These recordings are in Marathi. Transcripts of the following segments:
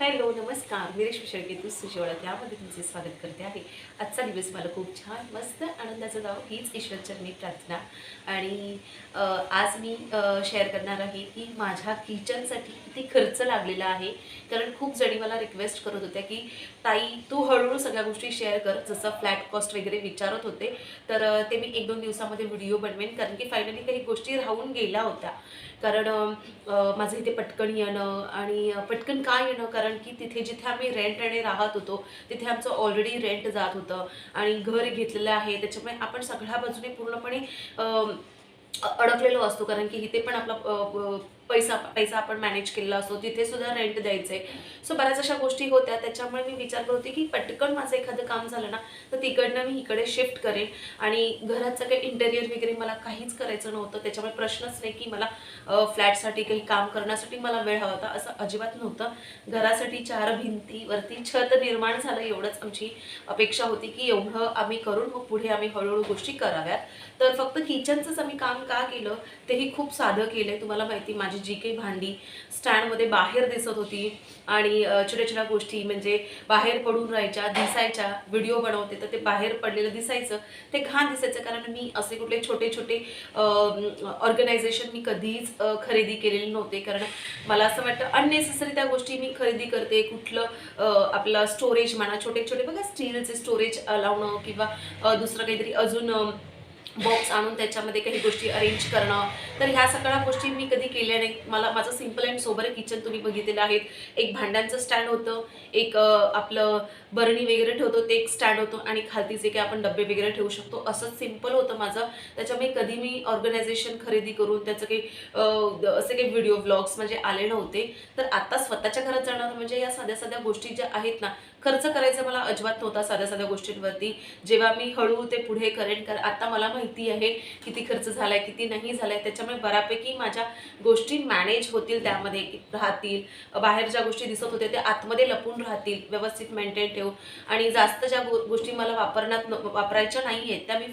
हॅलो नमस्कार. मी रेश्मी शेळके तू सुशेवळा त्यामध्ये तुमचे स्वागत करते आहे. आजचा दिवस मला खूप छान मस्त आनंदाचं जावं हीच ईश्वरचरणी प्रार्थना. आणि आज मी शेअर करणार आहे की माझ्या किचनसाठी किती खर्च लागलेला आहे. कारण खूप जणी मला रिक्वेस्ट करत होत्या की ताई तू हळूहळू सगळ्या गोष्टी शेअर कर. जसं फ्लॅट कॉस्ट वगैरे विचारत होते. तर ते मी एक दोन दिवसामध्ये व्हिडिओ बनवेन. कारण की फायनली काही गोष्टी राहून गेल्या होत्या. कारण माझं इथे पटकन येणं आणि पटकन का येणं? कारण की तिथे जिथे आम्ही रेंट आणि राहत होतो तिथे आमचं ऑलरेडी रेंट जात होतं आणि घर घेतलेलं आहे. त्याच्यामुळे आपण सगळ्या बाजूने पूर्णपणे अडकलेलो असतो. कारण की इथे पण आपला पैसा पैसा आपण मॅनेज केलेला असतो तिथे सुद्धा रेंट द्यायचे. सो बऱ्याच अशा गोष्टी होत्या. त्याच्यामुळे मी विचार करत होते की पटकन माझं एखादं काम झालं ना तर तिकडनं मी इकडे शिफ्ट करेन. आणि घराचं काही इंटेरियर वगैरे मला काहीच करायचं नव्हतं. त्याच्यामुळे प्रश्नच नाही की मला फ्लॅटसाठी काही काम करण्यासाठी मला वेळ हवा होता. असं अजिबात नव्हतं. घरासाठी चार भिंतीवरती छत निर्माण झालं. एवढंच आमची अपेक्षा होती की एवढं आम्ही करून मग पुढे आम्ही हळूहळू गोष्टी कराव्यात. तर फक्त किचनचंच आम्ही काम का केलं तेही खूप साधं केलं तुम्हाला माहिती माझी जी काही भांडी स्टँडमध्ये बाहेर दिसत होती आणि छोट्या छोट्या गोष्टी म्हणजे बाहेर पडून राहायच्या दिसायच्या व्हिडिओ बनवते तर ते बाहेर पडलेलं दिसायचं ते घाण दिसायचं. कारण मी असे कुठले छोटे छोटे ऑर्गनायझेशन मी कधीच खरेदी केलेले नव्हते. कारण मला असं वाटतं अननेसेसरी त्या गोष्टी मी खरेदी करते. कुठलं आपलं स्टोरेज म्हणा छोटे छोटे बघा स्टीलचे स्टोरेज लावणं किंवा दुसरं काहीतरी अजून बॉक्स आणून त्याच्यामध्ये काही गोष्टी अरेंज करणं. तर ह्या सगळ्या गोष्टी मी कधी केल्या नाही. मला माझं सिंपल अँड सोबर किचन तुम्ही बघितलेलं आहेत. एक भांड्यांचं स्टँड होतं. एक आपलं बरणी वगैरे ठेवतो ते एक स्टँड होतं. आणि खालती जे काही आपण डबे वगैरे ठेवू शकतो. असं सिंपल होतं माझं. त्याच्यामुळे कधी मी ऑर्गनायझेशन खरेदी करून त्याचं काही असे काही व्हिडिओ व्लॉग्स म्हणजे आले नव्हते. तर आता स्वतःच्या घरात जाणार म्हणजे या साध्या साध्या गोष्टी ज्या आहेत ना खर्च करायचा मला अजिबात नव्हता साध्या साध्या गोष्टींवरती. जेव्हा मी हळू ते पुढे करेन कर आता मला माहिती आहे किती खर्च झालाय किती नाही झालाय त्याच्यामुळे बऱ्यापैकी माझ्या गोष्टी मॅनेज होतील त्यामध्ये राहतील. बाहेर ज्या गोष्टी दिसत होत्या त्या आतमध्ये लपून राहतील व्यवस्थित मेंटेन ठेवून. आणि जास्त ज्या गो- गोष्टी मला वापरण्यात न- वापरायच्या नाही आहेत त्या मी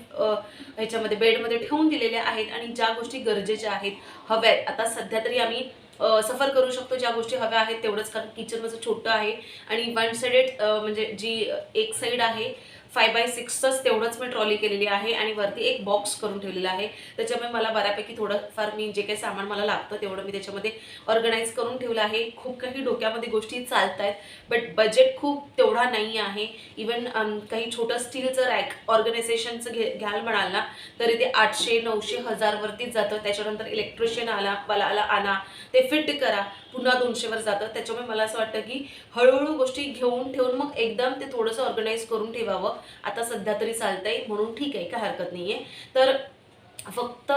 ह्याच्यामध्ये बेडमध्ये ठेवून दिलेल्या आहेत. आणि ज्या गोष्टी गरजेच्या आहेत हव्या आहेत. आता सध्या तरी आम्ही सफर करू शकतो ज्या गोष्टी हव्या आहेत तेवढंच कारण किचन माझं छोटं आहे. आणि वन साइडेड म्हणजे जी एक साईड आहे फाय बाय सिक्सच तेवढंच मी ट्रॉली केलेली आहे आणि वरती एक बॉक्स करून ठेवलेला आहे. त्याच्यामुळे मला बऱ्यापैकी थोडंफार मी जे काही सामान मला लागतं तेवढं मी त्याच्यामध्ये ऑर्गनाईज करून ठेवलं आहे. खूप काही डोक्यामध्ये गोष्टी चालत आहेत बट बजेट खूप तेवढा नाही आहे. इवन काही छोटं स्टीलचं रॅक ऑर्गनायझेशनचं घे घ्याल म्हणाल ना तरी ते आठशे नऊशे हजारवरतीच जातं. त्याच्यानंतर इलेक्ट्रिशियन आला मला आला आणा ते फिट करा पुन्हा दोनशेवर जातं. त्याच्यामुळे मला असं वाटतं की हळूहळू गोष्टी घेऊन ठेवून मग एकदम ते थोडंसं ऑर्गनाईज करून ठेवावं. आता सध्या तरी चालतंय म्हणून ठीक आहे काय हरकत नाही आहे तर फक्त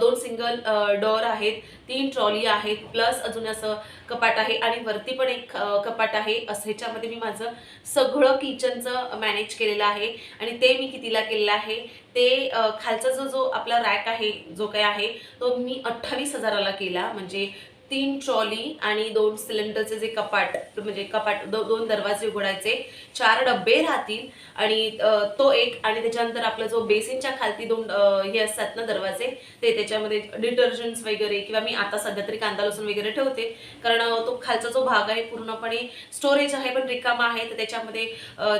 दोन सिंगल डोअर आहेत तीन ट्रॉली आहेत प्लस अजून असं कपाट आहे आणि वरती पण एक कपाट आहे. असं ह्याच्यामध्ये मी माझं सगळं किचनचं मॅनेज केलेलं आहे. आणि ते मी कितीला केलेलं आहे ते खालचा जो जो आपला रॅक आहे जो काही आहे तो मी अठ्ठावीस हजाराला केला. म्हणजे तीन ट्रॉली आणि दोन सिलेंडरचे जे कपाट म्हणजे कपाट दो, दोन दरवाजे उघडायचे. चार डब्बे राहतील आणि तो एक आणि त्याच्यानंतर आपला जो बेसिनच्या खालती दोन हे असतात ना दरवाजे ते त्याच्यामध्ये डिटर्जंट्स वगैरे किंवा मी आता सध्या तरी कांदा लसूण वगैरे ठेवते. कारण तो खालचा जो भाग आहे पूर्णपणे स्टोरेज आहे पण रिकामा आहे. तर त्याच्यामध्ये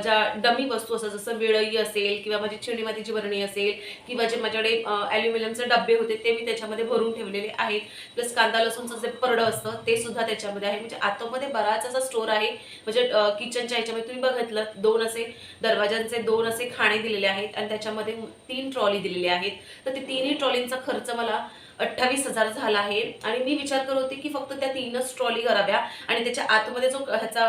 ज्या डमी वस्तू असतात जसं विळई असेल किंवा माझी चिणी मातीची बरणी असेल किंवा जे माझ्याकडे ॲल्युमिनियमचे डबे होते ते मी त्याच्यामध्ये भरून ठेवलेले आहेत. प्लस कांदा लसूणचं जे परडं असतं ते सुद्धा त्याच्यामध्ये आहे. म्हणजे आतमध्ये बराच असा स्टोर आहे. म्हणजे किचनच्या याच्यामध्ये तुम्ही बघितलं दोन असे दरवाजांचे दोन असे खाणे दिलेले आहेत आणि त्याच्यामध्ये तीन ट्रॉली दिलेली आहेत. तर ते तिन्ही ट्रॉलींचा खर्च मला अठ्ठावीस हजार झाला आहे. आणि मी विचार करत होते की फक्त त्या तीनच ट्रॉली कराव्या आणि त्याच्या आतमध्ये जो ह्याचा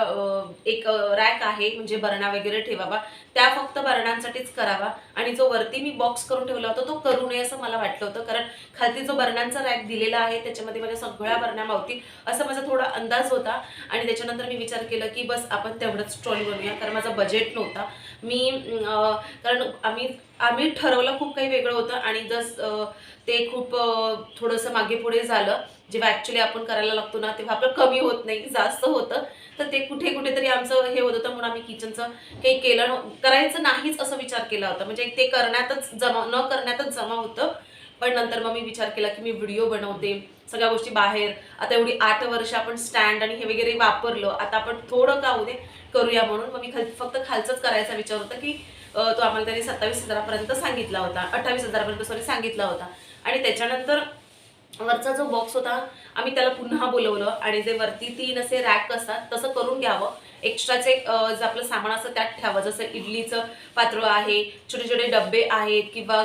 एक रॅक आहे म्हणजे बरणा वगैरे ठेवावा त्या फक्त बरणांसाठीच करावा. आणि जो वरती मी बॉक्स करून ठेवला होता तो करू नये असं मला वाटलं होतं. कारण खालती जो बरणांचा रॅक दिलेला आहे त्याच्यामध्ये माझ्या सगळ्या बरण्या मावतील असं माझा थोडा अंदाज होता. आणि त्याच्यानंतर मी विचार केला की बस आपण तेवढंच स्टॉल बनूया कारण माझा बजेट नव्हता. मी कारण आम्ही आम्ही ठरवलं खूप काही वेगळं होतं. आणि जस ते खूप थोडंसं मागे पुढे झालं. जेव्हा ॲक्च्युली आपण करायला लागतो ना तेव्हा आपलं कमी होत नाही जास्त होतं. तर ते कुठे कुठेतरी आमचं हे होत होतं म्हणून आम्ही किचनचं काही केलं करायचं नाहीच असं विचार केला होता. म्हणजे ते करण्यातच जमा न करण्यातच जमा होतं. पण नंतर मग मी विचार केला की मी व्हिडिओ बनवते सगळ्या गोष्टी बाहेर. आता एवढी आठ वर्ष आपण स्टँड आणि हे वगैरे वापरलो आता आपण थोडं का होऊ दे करूया म्हणून. मग मी खाल फक्त खालचंच करायचा विचार होता की तो आम्हाला त्यांनी सत्तावीस हजारापर्यंत सांगितला होता. अठ्ठावीस हजारापर्यंत सॉरी सांगितला होता. आणि त्याच्यानंतर वरचा जो बॉक्स होता आम्ही त्याला पुन्हा बोलवलं आणि जे वरती तीन असे रॅक असतात तसं करून घ्यावं. एक्स्ट्राचे जे आपलं सामान असतं त्यात ठेवा. जसं इडलीचं पात्र आहे छोटे छोटे डबे आहेत किंवा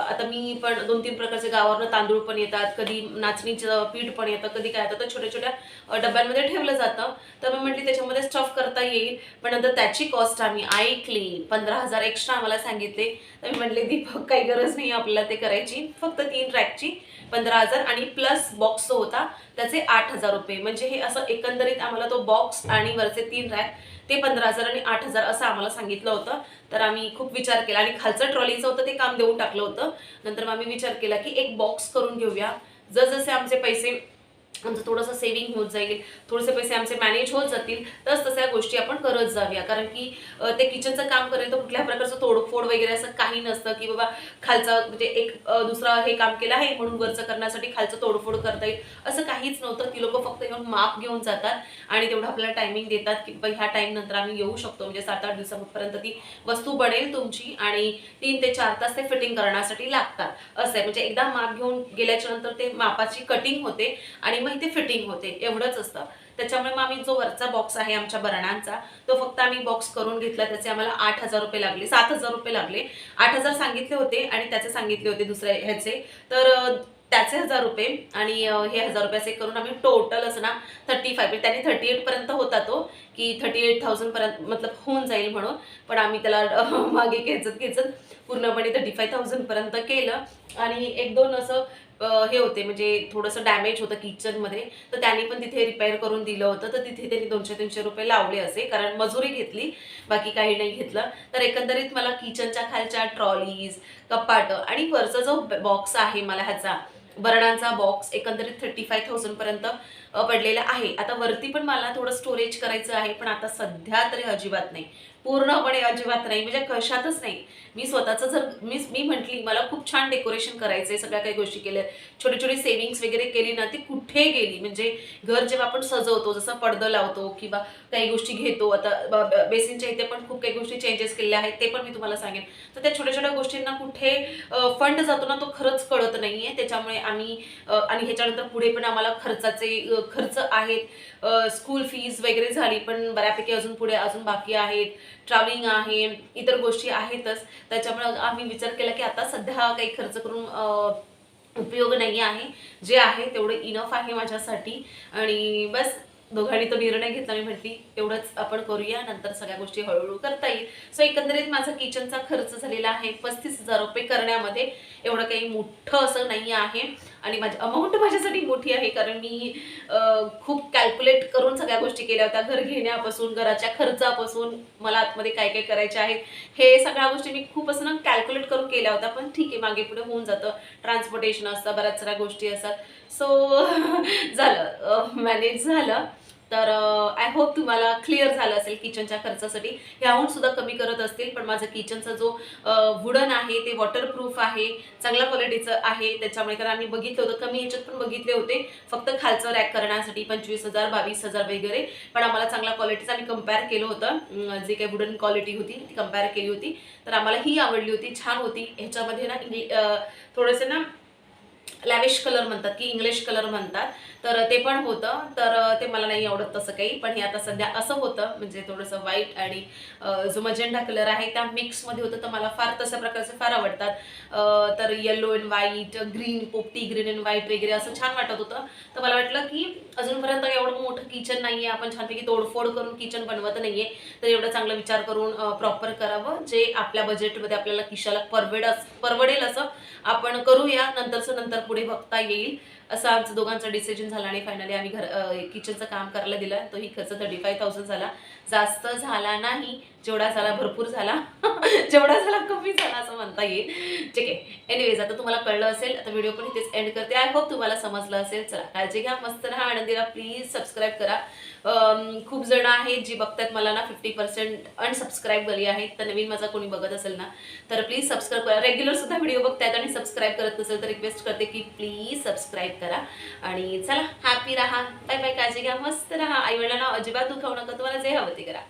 आता मी पण दोन तीन प्रकारचे गावावरनं तांदूळ पण येतात कधी नाचणीचं पीठ पण येतं कधी काय येतं तर छोट्या छोट्या डब्यांमध्ये ठेवलं जातं. तर मी म्हटली त्याच्यामध्ये स्टफ करता येईल पण नंतर त्याची कॉस्ट आम्ही ऐकली. पंधरा हजार एक्स्ट्रा आम्हाला सांगितले. तर मी म्हटले दीपक काही गरज नाही आपल्याला ते करायची. फक्त तीन रॅकची पंधरा हजार आणि प्लस बॉक्स जो होता त्याचे आठ हजार रुपये. म्हणजे हे असं एकंदरीत आम्हाला तो बॉक्स आणि वरचे तीन रॅक ते पंधरा हजार आणि आठ हजार असं आम्हाला सांगितलं होतं. तर आम्ही खूप विचार केला आणि खालचं ट्रॉलीचं होतं ते काम देऊन टाकलं होतं. नंतर मग आम्ही विचार केला की एक बॉक्स करून घेऊया. जसजसे आमचे पैसे आमचं थोडंसं सेव्हिंग होत जाईल थोडेसे पैसे आमचे मॅनेज होत जातील तस तशा गोष्टी आपण करत जाऊया. कारण की ते किचनचं काम करेल तर कुठल्याही प्रकारचं तोडफोड वगैरे असं काही नसतं की बाबा खालचं म्हणजे एक दुसरा हे काम केलं आहे म्हणून वरचं करण्यासाठी खालचं तोडफोड करता येईल असं काहीच नव्हतं. की लोक फक्त येऊन माप घेऊन जातात आणि तेवढं आपल्याला टायमिंग देतात की बाबा ह्या टाईम नंतर आम्ही येऊ शकतो. म्हणजे सात आठ दिवसापर्यंत ती वस्तू बनेल तुमची आणि तीन ते चार तास ते फिटिंग करण्यासाठी लागतात. असं आहे. म्हणजे एकदा माप घेऊन गेल्याच्यानंतर ते मापाची कटिंग होते आणि मग ते फिटिंग होते एवढंच असतं. त्याच्यामुळे मग आम्ही जो वरचा बॉक्स आहे आमच्या बरणांचा तो फक्त आम्ही बॉक्स करून घेतला त्याचे आम्हाला आठ हजार रुपये लागले सात हजार रुपये लागले. आठ हजार सांगितले होते आणि त्याचे सांगितले होते दुसऱ्या ह्याचे. तर त्याचे हजार रुपये आणि हे हजार रुपये असे करून आम्ही टोटल असं ना थर्टी म्हणजे फाय त्याने थर्टी एट पर्यंत होता तो की थर्टी एट थाउजंड पर्यंत मतलब होऊन जाईल म्हणून. पण आम्ही त्याला मागे खेचत खेचत पूर्णपणे थर्टी फाय थाउजंड पर्यंत केलं. आणि एक दोन असं हे होते म्हणजे थोडंसं डॅमेज होतं किचनमध्ये तर त्यांनी पण तिथे रिपेअर करून दिलं होतं. तर तिथे त्यांनी दोनशे तीनशे रुपये लावले असे कारण मजुरी घेतली बाकी काही नाही घेतलं. तर एकंदरीत मला किचनच्या खालच्या ट्रॉलीज कपाट आणि वरचा जो बॉक्स आहे मला ह्याचा बरणांचा बॉक्स एकंदरीत थर्टी फाय थाउजंडपर्यंत पडलेलं आहे. आता वरती पण मला थोडं स्टोरेज करायचं आहे पण आता सध्या तरी अजिबात नाही. पूर्णपणे अजिबात नाही म्हणजे कशातच नाही. मी स्वतःचं जर मी मी म्हटली मला खूप छान डेकोरेशन करायचं आहे सगळ्या काही गोष्टी केल्या. छोटी छोटी सेव्हिंग्स वगैरे केली ना ती कुठे गेली? म्हणजे घर जेव्हा आपण सजवतो जसं पडदं लावतो किंवा काही गोष्टी घेतो आता बेसिनच्या इथे पण खूप काही गोष्टी चेंजेस केलेल्या आहेत ते पण मी तुम्हाला सांगेन. तर त्या छोट्या छोट्या गोष्टींना कुठे फंड जातो ना तो खरंच कळत नाहीये. त्याच्यामुळे आम्ही आणि ह्याच्यानंतर पुढे पण आम्हाला खर्चाचे खर्च आहेत. स्कूल फीज वगैरे झाली पण बऱ्यापैकी अजून पुढे अजून बाकी आहेत. ट्रॅव्हलिंग आहे इतर गोष्टी आहेतच. त्याच्यामुळे आम्ही विचार केला की आता सध्या काही खर्च करून उपयोग नाही आहे. जे आहे तेवढं इनफ आहे माझ्यासाठी. आणि बस दोघांनी तो निर्णय घेतला. मी म्हटली एवढंच आपण करूया. नंतर सगळ्या गोष्टी हळूहळू करता येईल. सो एकंदरीत माझा किचनचा खर्च झालेला आहे पस्तीस हजार रुपये करण्यामध्ये. एवढं काही मोठं असं नाही आहे. आणि माझी अमाऊंट माझ्यासाठी मोठी आहे कारण मी खूप कॅल्क्युलेट करून सगळ्या गोष्टी केल्या होत्या. घर घेण्यापासून घराच्या खर्चापासून मला आतमध्ये काय काय करायचे आहेत हे सगळ्या गोष्टी मी खूप असं ना कॅल्क्युलेट करून केल्या होत्या. पण ठीक आहे मागे पुढे होऊन जातं. ट्रान्सपोर्टेशन असतं बऱ्याच साऱ्या गोष्टी असतात. सो झालं. मॅनेज झालं. तर आय होप तुम्हाला क्लिअर झालं असेल किचनच्या खर्चासाठी. ह्याहून सुद्धा कमी करत असतील पण माझं किचनचा जो वुडन आहे ते वॉटरप्रूफ आहे चांगल्या क्वालिटीचं आहे त्याच्यामुळे कारण आम्ही बघितलं होतं कमी ह्याच्यात पण बघितले होते. फक्त खालचं रॅक करण्यासाठी पंचवीस हजार बावीस हजार वगैरे. पण आम्हाला चांगल्या क्वालिटीचं आम्ही कंपेअर केलं होतं. जे काही वुडन क्वालिटी होती ती कंपेअर केली होती. तर आम्हाला ही आवडली होती छान होती. ह्याच्यामध्ये ना थोडंसं ना लॅविश कलर म्हणतात की इंग्लिश कलर म्हणतात. तर ते पण होतं. तर ते मला नाही आवडत तसं काही. पण हे आता सध्या असं होतं. म्हणजे थोडंसं व्हाईट आणि जो मजेंडा कलर आहे त्या मिक्समध्ये होतं. तर मला फार तशा प्रकारचे फार आवडतात. तर येलो अँड व्हाईट ग्रीन पोपटी ग्रीन अँड व्हाईट वगैरे असं छान वाटत होतं. तर मला वाटलं की अजूनपर्यंत एवढं मोठं किचन नाही आहे आपण छानपैकी तोडफोड करून किचन बनवत नाही आहे तर एवढं चांगला विचार करून प्रॉपर करावं. जे आपल्या बजेटमध्ये आपल्याला किशाला परवेड परवडेल असं आपण करूया. नंतरचं नंतर पुढे बघता येईल. असं आमचं दोघांचं डिसिजन झालं आणि फायनली आम्ही घर किचनचं काम करायला दिलं. तोही खर्च थर्टी फाय थाउजंड झाला. जास्त झाला नाही. जेवढा झाला भरपूर झाला. जेवढा झाला कमी झाला असं म्हणता येईल. ठीक आहे. एनिवेज आता तुम्हाला कळलं असेल आता व्हिडिओ पण इथेच एंड करते. आय होप तुम्हाला समजलं असेल. चला काळजी घ्या मस्त राहा आनंदीला प्लीज सबस्क्राईब करा. खूप जण आहेत जी बघतात मला ना फिफ्टी पर्सेंट अनसबस्क्राईब झाली आहेत. तर नवीन माझा कोणी बघत असेल ना तर प्लीज सबस्क्राईब करा. रेग्युलर सुद्धा व्हिडिओ बघतायत आणि सबस्क्राईब करत नसेल तर रिक्वेस्ट करते की प्लीज सबस्क्राईब करा. आणि चला हॅपी राहा. बाय बाय काळजी घ्या मस्त राहा. आई वडिलांना अजिबात दुखावू नका. तुम्हाला जे हवं ते करा.